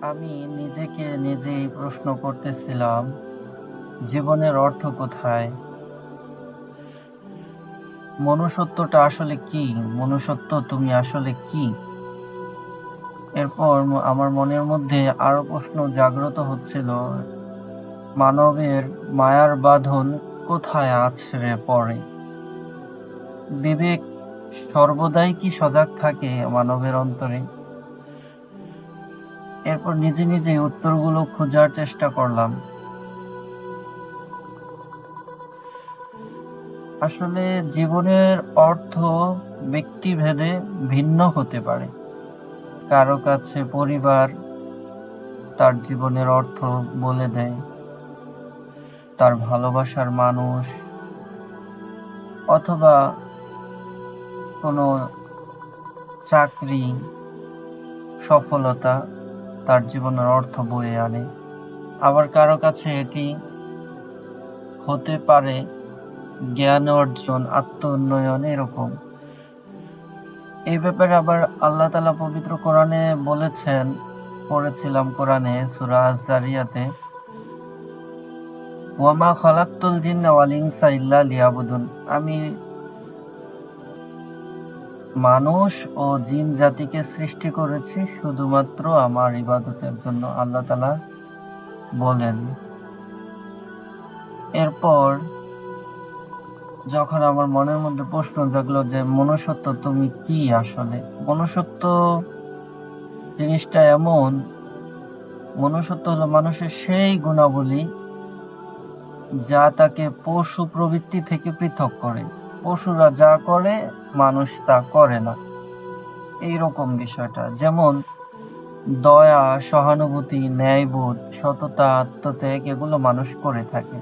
আমি নিজেকে নিজেই প্রশ্ন করতেছিলাম, জীবনের অর্থ কোথায়? মনুষ্যত্বটা আসলে কি? মনুষ্যত্ব তুমি আসলে কি? এরপর আমার মনের মধ্যে আরও প্রশ্ন জাগ্রত হচ্ছিল, মানবের মায়ার বাঁধন কোথায় আছড়ে পড়ে বিবেক সর্বদাই কি সজাগ থাকে মানবের অন্তরে? এরপর নিজে নিজে উত্তরগুলো খোঁজার চেষ্টা করলাম। আসলে জীবনের অর্থ ব্যক্তিভেদে ভিন্ন হতে পারে। কারও কাছে পরিবার তার জীবনের অর্থ বলে দেয়। তার ভালোবাসার মানুষ অথবা কোনো চাকরি, সফলতা তার জীবনের অর্থ বয়ে আনে। আবার কারও কাছে এটি হতে পারে জ্ঞান অর্জন আত্ম উন্নয়ন এরকম। এই ব্যাপারে আবার আল্লাহ তালা পবিত্র কোরআনে বলেছেন, পড়েছিলাম কোরআনে সুরা জারিয়াতে ওয়ামা খালাক্তুল জিন্না ওয়াল ইল্লা লিয়াবুদুন। আমি মানুষ ও জিন জাতিকে সৃষ্টি করেছি শুধুমাত্র আমার ইবাদতের জন্য আল্লাহ তালা বলেন। এরপর যখন আমার মনের মধ্যে প্রশ্ন জাগলো যে, মনুষ্যত্ব তুমি কি আসলে? মনুষ্যত্ব জিনিসটা এমন, মনুষ্যত্ব হলো মানুষের সেই গুণাবলী যা তাকে পশু প্রবৃত্তি থেকে পৃথক করে। পশুরা যা করে, মানুষ তা করে না। এইরকম বিষয়টা। যেমন দয়া, সহানুভূতি, ন্যায়বোধ, সততা, আত্মত্যাগ এগুলো মানুষ করে থাকে।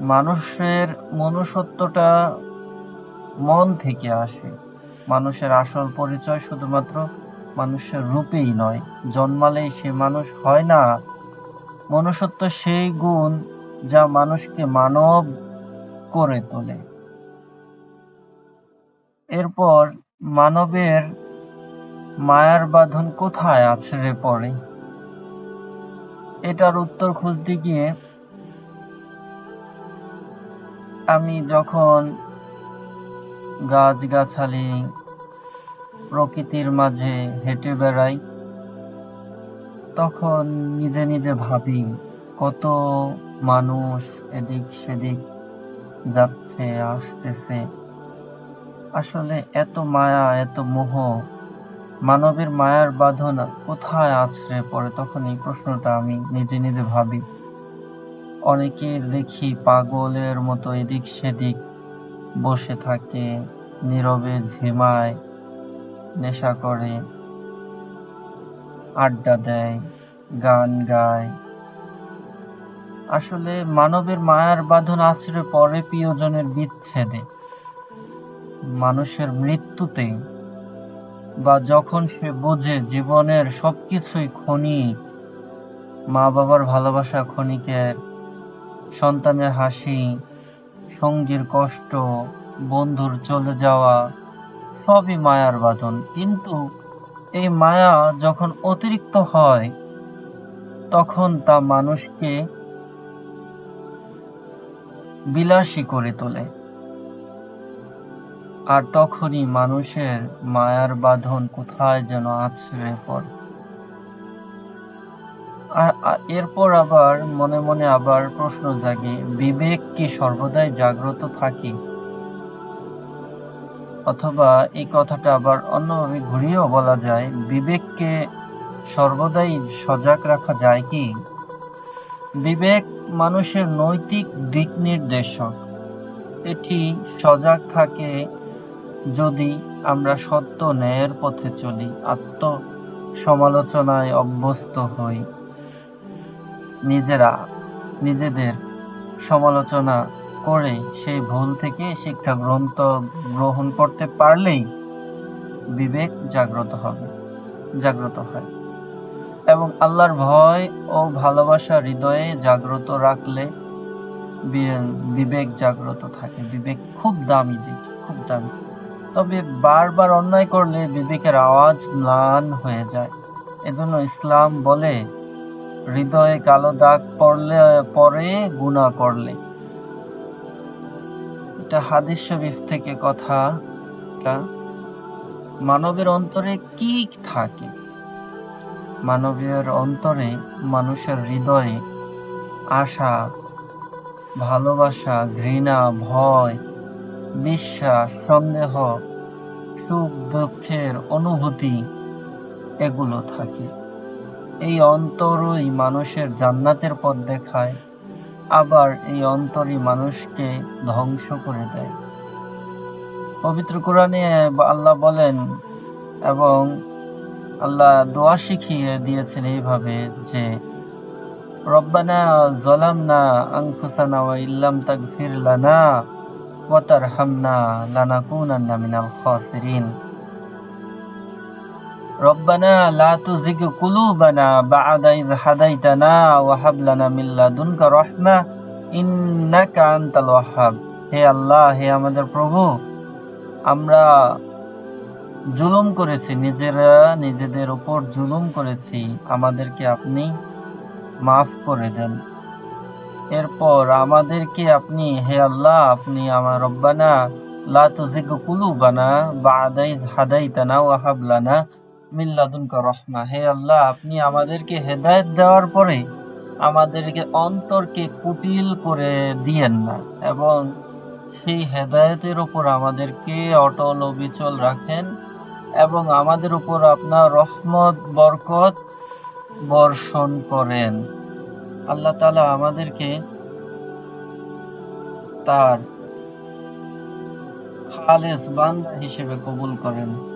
মানুষের মনুষ্যত্বটা মন থেকে আসে। মানুষের আসল পরিচয় শুধুমাত্র মানুষের রূপেই নয়। জন্মালেই সে মানুষ হয় না। মনুষ্যত্ব সেই গুণ যা মানুষকে মানব করে তোলে। এরপর মানবের মায়ার বাঁধন কোথায় আছড়ে পড়ে এটার উত্তর খুঁজতে গিয়ে আমি যখন গাছগাছালি প্রকৃতির মাঝে হেঁটে বেড়াই, তখন নিজে নিজে ভাবি কত মানুষ এদিক সেদিক যাচ্ছে, আসতেছে। আসলে এত মায়া, এত মোহ, মানবের মায়ার বাঁধন কোথায় আছড়ে পড়ে তখন এই প্রশ্নটা আমি নিজে নিজে ভাবি। অনেকে দেখি পাগলের মতো এদিক সেদিক বসে থাকে, নীরবে ঝিমায়, নেশা করে, আড্ডা দেয়, গান গায়। আসলে মানবের মায়ার বাঁধন আছড়ে পরে প্রিয়জনের বিচ্ছেদে। মানুষের মৃত্যুতে বা যখন সে বোঝে জীবনের সবকিছুই ক্ষণিক মা বাবার ভালোবাসা ক্ষণিকের, সন্তানের হাসি, সঙ্গীর কষ্ট, বন্ধুর চলে যাওয়া, সবই মায়ার বাঁধন। কিন্তু এই মায়া যখন অতিরিক্ত হয়, তখন তা মানুষকে বিলাসী করে তোলে। আর তখনই মানুষের মায়ার বাঁধন কোথায় যেন আছড়ে পড়ে। এরপর আবার মনে মনে আবার প্রশ্ন জাগে, বিবেক কি সর্বদাই জাগ্রত থাকে? অথবা এই কথাটা আবার অন্যভাবে ঘুরিয়েও বলা যায়, বিবেককে সর্বদাই সজাগ রাখা যায় কি? বিবেক মানুষের নৈতিক দিক নির্দেশক। এটি সজাগ থাকে যদি আমরা সত্য ন্যায়ের পথে চলি আত্ম সমালোচনায় অভ্যস্ত হই। নিজেরা, নিজেদের সমালোচনা করে সেই ভুল থেকে শিক্ষা গ্রন্থ গ্রহণ করতে পারলেই বিবেক জাগ্রত হবে, জাগ্রত হয়। এবং আল্লাহর ভয় ও ভালোবাসা হৃদয়ে জাগ্রত রাখলে বিবেক জাগ্রত থাকে। বিবেক খুব দামি জিনিস খুব দামি। তবে বারবার অন্যায় করলে বিবেকের আওয়াজ ম্লান হয়ে যায়। এজন্য ইসলাম বলে, হৃদয়ে কালো দাগ পড়লে পরে গুনাহ করলে। এটা হাদিস শরীফ থেকে কথা। মানবের অন্তরে কি থাকে? মানবের অন্তরে মানুষের হৃদয়ে আশা, ভালোবাসা, ঘৃণা, ভয়, বিশ্বাস, সন্দেহ, সুখ, দুঃখের অনুভূতি এগুলো থাকে। এই অন্তরই মানুষের জান্নাতের পথ দেখায়, আবার এই অন্তরই মানুষকে ধ্বংস করে দেয়। পবিত্র কোরআনে আল্লাহ বলেন, এবং আল্লাহ দোয়া শিখিয়ে দিয়েছেন এইভাবে যে, রব্বানা জলামনা আনফুসানা ওয়া ইল্লাম তাগফির লানা ওয়া তারহামনা লানাকুনান্না মিনাল খাসিরিন। রব্বানা লা তুজিগ কুলুবানা বা'দা ইয হাদাইতানা ওয়া হাব লানা মিন লাদুনকা রাহমা ইন্নাকা আনতাল ওয়াহ্হাব হে আল্লাহ, হে আমাদের প্রভু, আমরা জুলুম করেছি, নিজেরা নিজেদের উপর জুলুম করেছি, আমাদেরকে আপনি মাফ করে দেন। এরপর আমাদেরকে আপনি, হে আল্লাহ, আপনি আমার রব্বানা, লা তুজিগ কুলুবানা বা'দা ইয হাদাইতানা ওয়া হাব লানা মিন রাহমা। হে আল্লাহ, আপনি আমাদেরকে হেদায়েত দেওয়ার পরে আমাদেরকে অন্তরকে কুটিল করে দিয়েন না এবং সেই হেদায়েতের উপর আমাদেরকে অটল অবিচল রাখেন। এবং আমাদের উপর আপনার রহমত, বরকত বর্ষণ করেন। আল্লাহ তালা আমাদেরকে তার খালেস বান্দা হিসেবে কবুল করেন।